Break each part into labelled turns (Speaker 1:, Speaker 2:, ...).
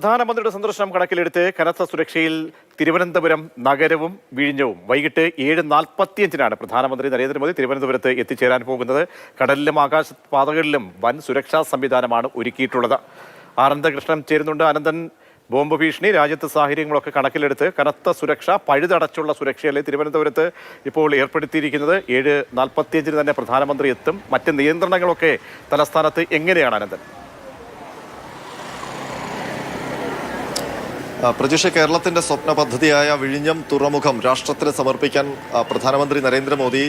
Speaker 1: പ്രധാനമന്ത്രിയുടെ സന്ദർശനം കണക്കിലെടുത്ത് കനത്ത സുരക്ഷയിൽ തിരുവനന്തപുരം നഗരവും വിഴിഞ്ഞവും. വൈകിട്ട് ഏഴ് നാൽപ്പത്തിയഞ്ചിനാണ് പ്രധാനമന്ത്രി നരേന്ദ്രമോദി തിരുവനന്തപുരത്ത് എത്തിച്ചേരാൻ പോകുന്നത്. കടലിലും ആകാശപാതകളിലും വൻ സുരക്ഷാ സംവിധാനമാണ് ഒരുക്കിയിട്ടുള്ളത്. ആനന്ദകൃഷ്ണൻ ചേരുന്നുണ്ട്. അനന്തൻ ബോംബ് ഭീഷണി രാജ്യത്തെ സാഹചര്യങ്ങളൊക്കെ കണക്കിലെടുത്ത് കനത്ത സുരക്ഷ പഴുതടച്ചുള്ള സുരക്ഷയല്ലേ തിരുവനന്തപുരത്ത് ഇപ്പോൾ ഏർപ്പെടുത്തിയിരിക്കുന്നത്. ഏഴ് നാൽപ്പത്തിയഞ്ചിന് തന്നെ പ്രധാനമന്ത്രി എത്തും. മറ്റ് നിയന്ത്രണങ്ങളൊക്കെ തലസ്ഥാനത്ത് എങ്ങനെയാണ് അനന്തൻ?
Speaker 2: പ്രജീഷ കേരളത്തിന്റെ സ്വപ്ന പദ്ധതിയായ വിഴിഞ്ഞം തുറമുഖം രാഷ്ട്രത്തിന് സമർപ്പിക്കാൻ പ്രധാനമന്ത്രി നരേന്ദ്രമോദി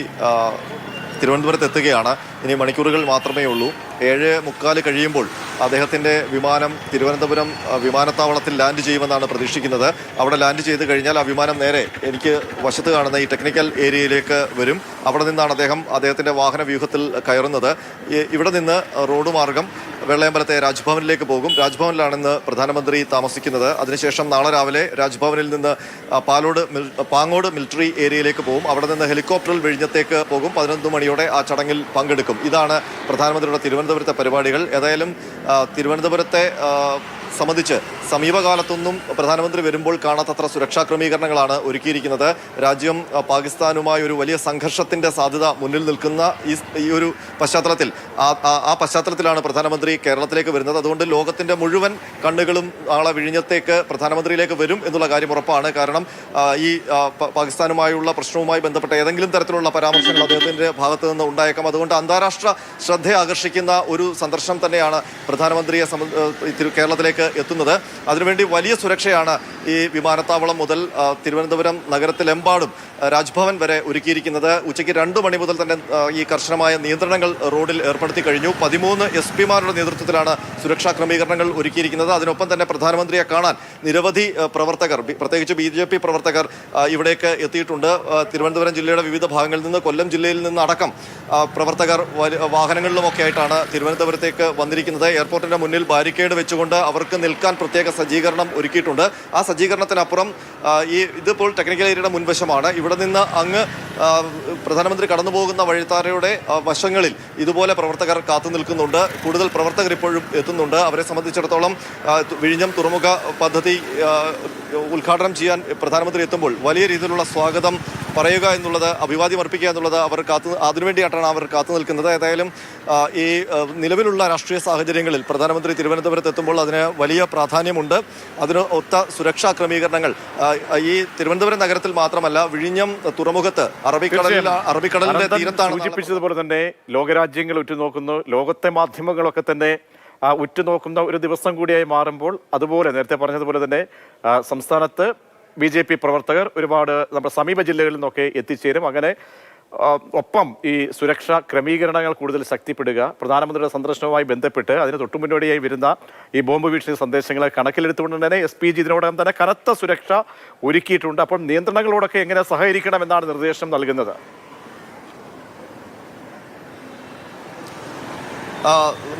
Speaker 2: തിരുവനന്തപുരത്ത് എത്തുകയാണ്. ഇനി മണിക്കൂറുകൾ മാത്രമേ ഉള്ളൂ. ഏഴ് മുക്കാൽ കഴിയുമ്പോൾ അദ്ദേഹത്തിന്റെ വിമാനം തിരുവനന്തപുരം വിമാനത്താവളത്തിൽ ലാൻഡ് ചെയ്യുമെന്നാണ് പ്രതീക്ഷിക്കുന്നത്. അവിടെ ലാൻഡ് ചെയ്ത് കഴിഞ്ഞാൽ ആ വിമാനം നേരെ എനിക്ക് വശത്ത് കാണുന്ന ഈ ടെക്നിക്കൽ ഏരിയയിലേക്ക് വരും. അവിടെ നിന്നാണ് അദ്ദേഹം അദ്ദേഹത്തിന്റെ വാഹന വ്യൂഹത്തിൽ കയറുന്നത്. ഇവിടെ നിന്ന് റോഡ് മാർഗം വെള്ളയമ്പലത്തെ രാജ്ഭവനിലേക്ക് പോകും. രാജ്ഭവനിലാണ് ഇന്ന് പ്രധാനമന്ത്രി താമസിക്കുന്നത്. അതിനുശേഷം നാളെ രാവിലെ രാജ്ഭവനിൽ നിന്ന് പാലോട് പാങ്ങോട് മിലിറ്ററി ഏരിയയിലേക്ക് പോകും. അവിടെ നിന്ന് ഹെലികോപ്റ്ററിൽ വിഴിഞ്ഞത്തേക്ക് പോകും. പതിനൊന്ന് മണിയോടെ ആ ചടങ്ങിൽ പങ്കെടുക്കും. ഇതാണ് പ്രധാനമന്ത്രിയുടെ തിരുവനന്തപുരത്തെ പരിപാടികൾ. ഏതായാലും തിരുവനന്തപുരത്തെ സംബന്ധിച്ച് സമീപകാലത്തൊന്നും പ്രധാനമന്ത്രി വരുമ്പോൾ കാണാത്തത്ര സുരക്ഷാ ക്രമീകരണങ്ങളാണ് ഒരുക്കിയിരിക്കുന്നത്. രാജ്യം പാകിസ്ഥാനുമായി ഒരു വലിയ സംഘർഷത്തിന്റെ സാധ്യത മുന്നിൽ നിൽക്കുന്ന ഈ ഒരു പശ്ചാത്തലത്തിൽ ആ പശ്ചാത്തലത്തിലാണ് പ്രധാനമന്ത്രി കേരളത്തിലേക്ക് വരുന്നത്. അതുകൊണ്ട് ലോകത്തിന്റെ മുഴുവൻ കണ്ണുകളും നാളെ വിഴിഞ്ഞത്തേക്ക് പ്രധാനമന്ത്രിയിലേക്ക് വരും എന്നുള്ള കാര്യം ഉറപ്പാണ്. കാരണം ഈ പാകിസ്ഥാനുമായുള്ള പ്രശ്നവുമായി ബന്ധപ്പെട്ട ഏതെങ്കിലും തരത്തിലുള്ള പരാമർശങ്ങൾ അദ്ദേഹത്തിന്റെ ഭാഗത്ത് നിന്ന് ഉണ്ടായേക്കാം. അതുകൊണ്ട് അന്താരാഷ്ട്ര ശ്രദ്ധ ആകർഷിക്കുന്ന ഒരു സന്ദർശനം തന്നെയാണ് പ്രധാനമന്ത്രിയെ സംബ- കേരളത്തിലേക്ക് എത്തുന്നത്. അതിനുവേണ്ടി വലിയ സുരക്ഷയാണ് ഈ വിമാനത്താവളം മുതൽ തിരുവനന്തപുരം നഗരത്തിലെമ്പാടും രാജ്ഭവൻ വരെ ഒരുക്കിയിരിക്കുന്നത്. ഉച്ചയ്ക്ക് രണ്ട് മണി മുതൽ തന്നെ ഈ കർശനമായ നിയന്ത്രണങ്ങൾ റോഡിൽ ഏർപ്പെടുത്തി കഴിഞ്ഞു. പതിമൂന്ന് എസ് പിമാരുടെ നേതൃത്വത്തിലാണ് സുരക്ഷാ ക്രമീകരണങ്ങൾ ഒരുക്കിയിരിക്കുന്നത്. അതിനൊപ്പം തന്നെ പ്രധാനമന്ത്രിയെ കാണാൻ നിരവധി പ്രവർത്തകർ പ്രത്യേകിച്ച് ബി ജെ പി പ്രവർത്തകർ ഇവിടേക്ക് എത്തിയിട്ടുണ്ട്. തിരുവനന്തപുരം ജില്ലയുടെ വിവിധ ഭാഗങ്ങളിൽ നിന്ന് കൊല്ലം ജില്ലയിൽ നിന്ന് അടക്കം പ്രവർത്തകർ വാഹനങ്ങളിലുമൊക്കെ ആയിട്ടാണ് തിരുവനന്തപുരത്തേക്ക് വന്നിരിക്കുന്നത്. എയർപോർട്ടിന്റെ മുന്നിൽ ബാരിക്കേഡ് വെച്ചുകൊണ്ട് അവർക്ക് നിൽക്കാൻ പ്രത്യേക സജ്ജീകരണം ഒരുക്കിയിട്ടുണ്ട്. ആ സജ്ജീകരണത്തിനപ്പുറം ഈ ഇതിപ്പോൾ ടെക്നിക്കൽ ഏരിയയുടെ മുൻവശമാണ്. ഇവിടെ നിന്ന് അങ്ങ് പ്രധാനമന്ത്രി കടന്നു പോകുന്ന വഴിത്താരയുടെ വശങ്ങളിൽ ഇതുപോലെ പ്രവർത്തകർ കാത്തു നിൽക്കുന്നുണ്ട്. കൂടുതൽ പ്രവർത്തകർ ഇപ്പോഴും എത്തുന്നുണ്ട്. അവരെ സംബന്ധിച്ചിടത്തോളം വിഴിഞ്ഞം തുറമുഖ പദ്ധതി ഉദ്ഘാടനം ചെയ്യാൻ പ്രധാനമന്ത്രി എത്തുമ്പോൾ വലിയ രീതിയിലുള്ള സ്വാഗതം പറയുക എന്നുള്ളത് അഭിവാദ്യം അർപ്പിക്കുക എന്നുള്ളത് അവർ കാത്തു അതിനുവേണ്ടിയായിട്ടാണ് അവർ കാത്തു നിൽക്കുന്നത്. ഏതായാലും ഈ നിലവിലുള്ള രാഷ്ട്രീയ സാഹചര്യങ്ങളിൽ പ്രധാനമന്ത്രി തിരുവനന്തപുരത്ത് എത്തുമ്പോൾ അതിന് വലിയ പ്രാധാന്യമുണ്ട്. അതിന് ഒത്ത സുരക്ഷാ ക്രമീകരണങ്ങൾ ഈ തിരുവനന്തപുരം നഗരത്തിൽ മാത്രമല്ല വിഴിഞ്ഞം തുറമുഖത്ത് അറബിക്കടലിൽ അറബിക്കടലിന്റെ തീരത്താണ്
Speaker 1: സൂചിപ്പിച്ചതുപോലെ തന്നെ ലോകരാജ്യങ്ങൾ ഉറ്റുനോക്കുന്നു ലോകത്തെ മാധ്യമങ്ങളൊക്കെ തന്നെ ഉറ്റുനോക്കുന്ന ഒരു ദിവസം കൂടിയായി മാറുമ്പോൾ അതുപോലെ നേരത്തെ പറഞ്ഞതുപോലെ തന്നെ സംസ്ഥാനത്ത് ബി ജെ പി പ്രവർത്തകർ ഒരുപാട് നമ്മുടെ സമീപ ജില്ലകളിൽ നിന്നൊക്കെ എത്തിച്ചേരും. അങ്ങനെ ഒപ്പം ഈ സുരക്ഷാ ക്രമീകരണങ്ങൾ കൂടുതൽ ശക്തിപ്പെടുക പ്രധാനമന്ത്രിയുടെ സന്ദർശനവുമായി ബന്ധപ്പെട്ട് അതിന് തൊട്ടുമുന്നോടിയായി വരുന്ന ഈ ബോംബ് വീഴ്ച സന്ദേശങ്ങളെ കണക്കിലെടുത്തുകൊണ്ട് തന്നെ എസ് പി ജി ഇതിനോടകം തന്നെ കനത്ത സുരക്ഷ ഒരുക്കിയിട്ടുണ്ട്. അപ്പോൾ നിയന്ത്രണങ്ങളോടൊക്കെ എങ്ങനെ സഹകരിക്കണമെന്നാണ് നിർദ്ദേശം നൽകുന്നത്?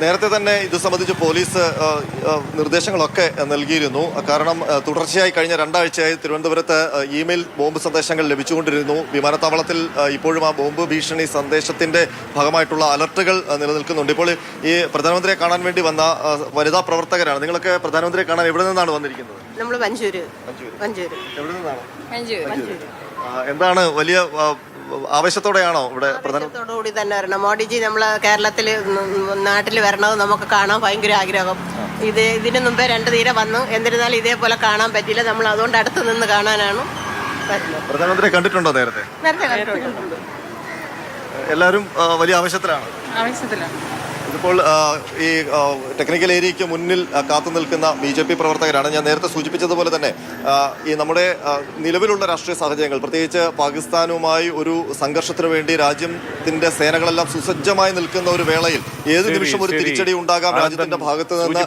Speaker 2: നേരത്തെ തന്നെ ഇത് സംബന്ധിച്ച് പോലീസ് നിർദ്ദേശങ്ങളൊക്കെ നൽകിയിരുന്നു. കാരണം തുടർച്ചയായി കഴിഞ്ഞ രണ്ടാഴ്ചയായി തിരുവനന്തപുരത്ത് ഇമെയിൽ ബോംബ് സന്ദേശങ്ങൾ ലഭിച്ചുകൊണ്ടിരുന്നു. വിമാനത്താവളത്തിൽ ഇപ്പോഴും ആ ബോംബ് ഭീഷണി സന്ദേശത്തിന്റെ ഭാഗമായിട്ടുള്ള അലർട്ടുകൾ നിലനിൽക്കുന്നുണ്ട്. ഇപ്പോൾ ഈ പ്രധാനമന്ത്രിയെ കാണാൻ വേണ്ടി വന്ന വനിതാ പ്രവർത്തകരാണ്. നിങ്ങളൊക്കെ പ്രധാനമന്ത്രിയെ കാണാൻ എവിടെ നിന്നാണ് വന്നിരിക്കുന്നത്?
Speaker 3: നമ്മൾ മഞ്ചൂര്. മഞ്ചൂര്.
Speaker 2: എവിടെ നിന്നാണ്? എന്താണ് വലിയ ആവേശത്തോടെയാണോ ഇവിടെ പ്രധാനത്തോടുകൂടി
Speaker 3: കൂടി തന്നെ വരണം. മോഡിജി നമ്മൾ കേരളത്തിൽ നാട്ടിൽ വരണത് നമുക്ക് കാണാൻ ഭയങ്കര ആഗ്രഹം. ഇത് ഇതിനു മുമ്പേ രണ്ട് തീരെ വന്നു. എന്നിരുന്നാലും ഇതേപോലെ കാണാൻ പറ്റില്ല നമ്മൾ അതുകൊണ്ട് അടുത്ത് നിന്ന് കാണാനാണ് പ്രധാനമന്ത്രി
Speaker 2: പ്രധാനമന്ത്രിയെ കണ്ടിട്ടുണ്ടോ നേരത്തെ?
Speaker 3: നേരത്തെ കണ്ടിട്ടുണ്ട്.
Speaker 2: എല്ലാവരും വലിയ ആവശ്യത്തിലാണ്
Speaker 4: ആവശ്യത്തിലാണ്
Speaker 2: ഇതിപ്പോൾ ആ, ഈ ടെക്നിക്കൽ ഏരിയയ്ക്ക് മുന്നിൽ കാത്തു നിൽക്കുന്ന ബി ജെ പി പ്രവർത്തകരാണ്. ഞാൻ നേരത്തെ സൂചിപ്പിച്ചതുപോലെ തന്നെ ഈ നമ്മുടെ നിലവിലുള്ള രാഷ്ട്രീയ സാഹചര്യങ്ങൾ പ്രത്യേകിച്ച് പാകിസ്ഥാനുമായി ഒരു സംഘർഷത്തിന് വേണ്ടി രാജ്യത്തിന്റെ സേനകളെല്ലാം സുസജ്ജമായി നിൽക്കുന്ന ഒരു വേളയിൽ ഏത് നിമിഷം ഒരു തിരിച്ചടി ഉണ്ടാകാം രാജ്യത്തിന്റെ ഭാഗത്ത് നിന്ന്?